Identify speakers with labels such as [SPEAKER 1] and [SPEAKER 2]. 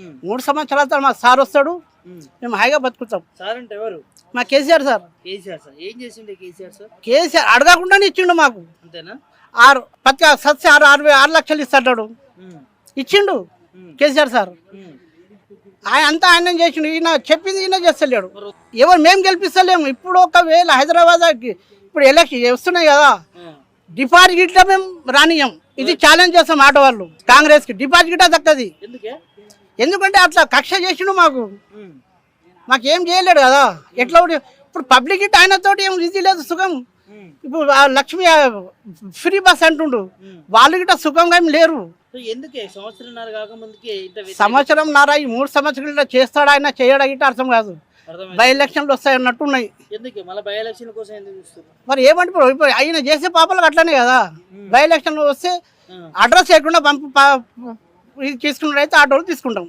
[SPEAKER 1] మూడు సంవత్సరాల తర్వాత మా సార్ వస్తాడు. మేము హాయిగా బతుకుతాం.
[SPEAKER 2] సార్ అంటే ఎవరు?
[SPEAKER 1] మా కేసీఆర్ సార్.
[SPEAKER 2] కేసీఆర్ సార్. ఏం చేసిండే కేసీఆర్ సార్?
[SPEAKER 1] కేసీఆర్ అడగకుండానే ఇచ్చిండు మాకు.
[SPEAKER 2] అంతేనా?
[SPEAKER 1] ఆరు ప్రతి సత్య ఆరు ఆరు ఆరు లక్షలు ఇస్తాడు. ఇచ్చిండు కేసీఆర్ సార్. ఆయన అంతా ఆయన చేసిండు. ఈయన చెప్పింది ఈయన చేస్తలేడు. ఎవరు మేము గెలిపిస్తలేము. ఇప్పుడు ఒకవేళ హైదరాబాద్ ఇప్పుడు ఎలక్షన్ వస్తున్నాయి కదా.
[SPEAKER 2] ఆ,
[SPEAKER 1] డిపాజిట్ గిట్ల మేము రానియం ఇది ఛాలెంజ్ చేస్తాం ఆటో వాళ్ళు. కాంగ్రెస్కి డిపాజిట్ దక్కది.
[SPEAKER 2] ఎందుకే?
[SPEAKER 1] ఎందుకంటే అట్లా కక్ష చేసిండు మాకు. మాకు ఏం చేయలేడు కదా. ఎట్లా ఇప్పుడు పబ్లిక్ గిట్ట ఆయనతోటి ఏం ఇది లేదు సుఖం. ఇప్పుడు లక్ష్మి ఫ్రీ బస్ అంటుండు. వాళ్ళు గిట్ట సుఖంగా ఏం లేరు? సంవత్సరం నారా ఈ మూడు సంవత్సరాలు చేస్తాడు ఆయన చేయడా గిట్ట అర్థం కాదు. బై ఎలక్షన్లు వస్తాయి అన్నట్టు ఉన్నాయి. మరి ఏమంటే ఇప్పుడు ఆయన చేసే పాపలకు అట్లనే కదా. బై ఎలక్షన్లు వస్తే. అడ్రస్ లేకుండా పంపు ఇది తీసుకున్నట్టయితే ఆటోలు తీసుకుంటాం.